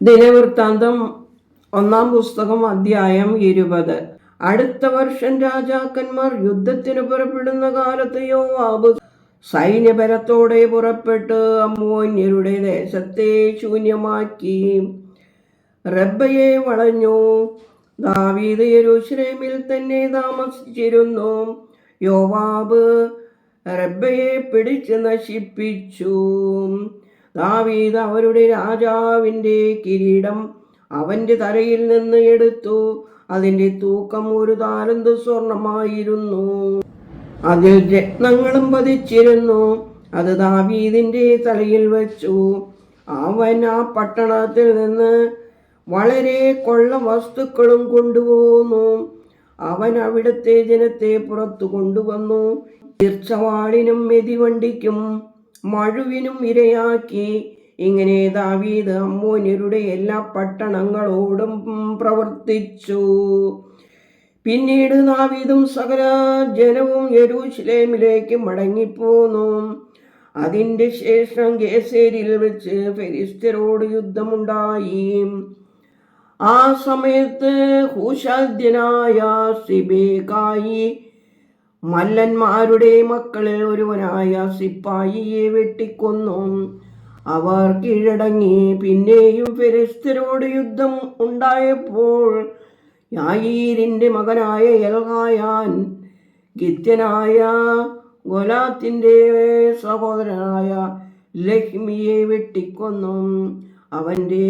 ദിനവൃത്താന്തം ഒന്നാം പുസ്തകം അധ്യായം ഇരുപത്. അടുത്ത വർഷം രാജാക്കന്മാർ യുദ്ധത്തിന് പുറപ്പെടുന്ന കാലത്ത് യോവാബ് സൈന്യബലത്തോടെ പുറപ്പെട്ട് അമ്മോന്യരുടെ ദേശത്തെ ശൂന്യമാക്കി. റബ്ബയെ വളഞ്ഞു. ദാവീദ് യെരൂശലേമിൽ തന്നെ താമസിച്ചിരുന്നു. യോവാബ് റബ്ബയെ പിടിച്ച് നശിപ്പിച്ചു. ദാവീദ് അവരുടെ രാജാവിന്റെ കിരീടം അവന്റെ തലയിൽ നിന്ന് എടുത്തു. അതിന്റെ തൂക്കം ഒരു താലന്ത് സ്വർണമായിരുന്നു. അതിൽ രത്നങ്ങളും പതിച്ചിരുന്നു. അത് ദാവീദിന്റെ തലയിൽ വച്ചു. അവൻ ആ പട്ടണത്തിൽ നിന്ന് വളരെ കൊള്ള വസ്തുക്കളും കൊണ്ടുപോന്നു. അവൻ അവിടുത്തെ ജനത്തെ പുറത്തു കൊണ്ടുവന്നു. തീർച്ചവാളിനും മെതിവണ്ടിക്കും മഴുവിനും ഇരയാക്കി. ഇങ്ങനെ ദാവീദ് അമ്മോന്യരുടെ എല്ലാ പട്ടണങ്ങളോടും പ്രവർത്തിച്ചു. പിന്നീട് ദാവീദും സകല ജനവും യരൂശ്ലേമിലേക്ക് മടങ്ങിപ്പോന്നു. അതിന്റെ ശേഷം ഗേസേരിൽ വെച്ച് ഫെരിസ്തരോട് യുദ്ധമുണ്ടായി. ആ സമയത്ത് ഹൂഷാദ്യനായ സിബേക്കായി മല്ലന്മാരുടെ മക്കളിൽ ഒരുവനായ സിപ്പായിയെ വെട്ടിക്കൊന്നു. അവർ കീഴടങ്ങി. പിന്നെയും ഫെരിസ്തരോട് യുദ്ധം ഉണ്ടായപ്പോൾ യായീരിന്റെ മകനായ എൽഹായാൻ ഗിത്യനായ ഗൊലാത്തിന്റെ സഹോദരനായ ലക്ഷ്മിയെ വെട്ടിക്കൊന്നു. അവന്റെ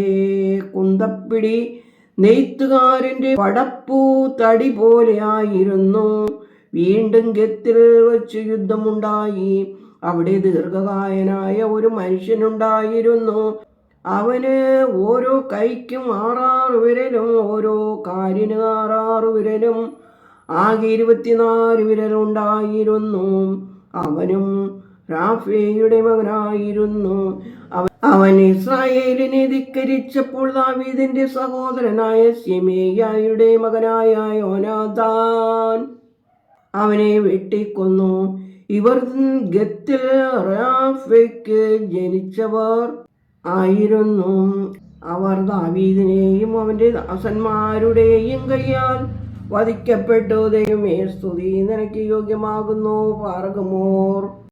കുന്തപ്പിടി നെയ്ത്തുകാരന്റെ പടപ്പൂ തടി പോലെയായിരുന്നു. വീണ്ടും ഗത്തിൽ വച്ച് യുദ്ധമുണ്ടായി. അവിടെ ദീർഘകായനായ ഒരു മനുഷ്യനുണ്ടായിരുന്നു. അവന് ഓരോ കൈക്കും ആറാറ് വിരലും ഓരോ കാലിന് ആറാറ് വിരലും ആകെ ഇരുപത്തിനാല് വിരലുണ്ടായിരുന്നു. അവനും റാഫേയുടെ മകനായിരുന്നു. അവൻ ഇസ്രായേലിനെ ധിക്കരിച്ചപ്പോൾ ദാവീദിന്റെ സഹോദരനായ സിമേയായുടെ മകനായ യോനാഥാൻ അവനെ വെട്ടിക്കൊന്നു. ഇവർ ഗത്തിൽ റാഫയ്ക്ക് ജനിച്ചവർ ആയിരുന്നു. അവർ ദാവീദിനെയും അവന്റെ ദാസന്മാരുടെയും കയ്യാൽ വധിക്കപ്പെട്ടു. ദൈവമേ സ്തുതി. നിനക്ക് യോഗ്യമാകുന്നു പാർഗമോർ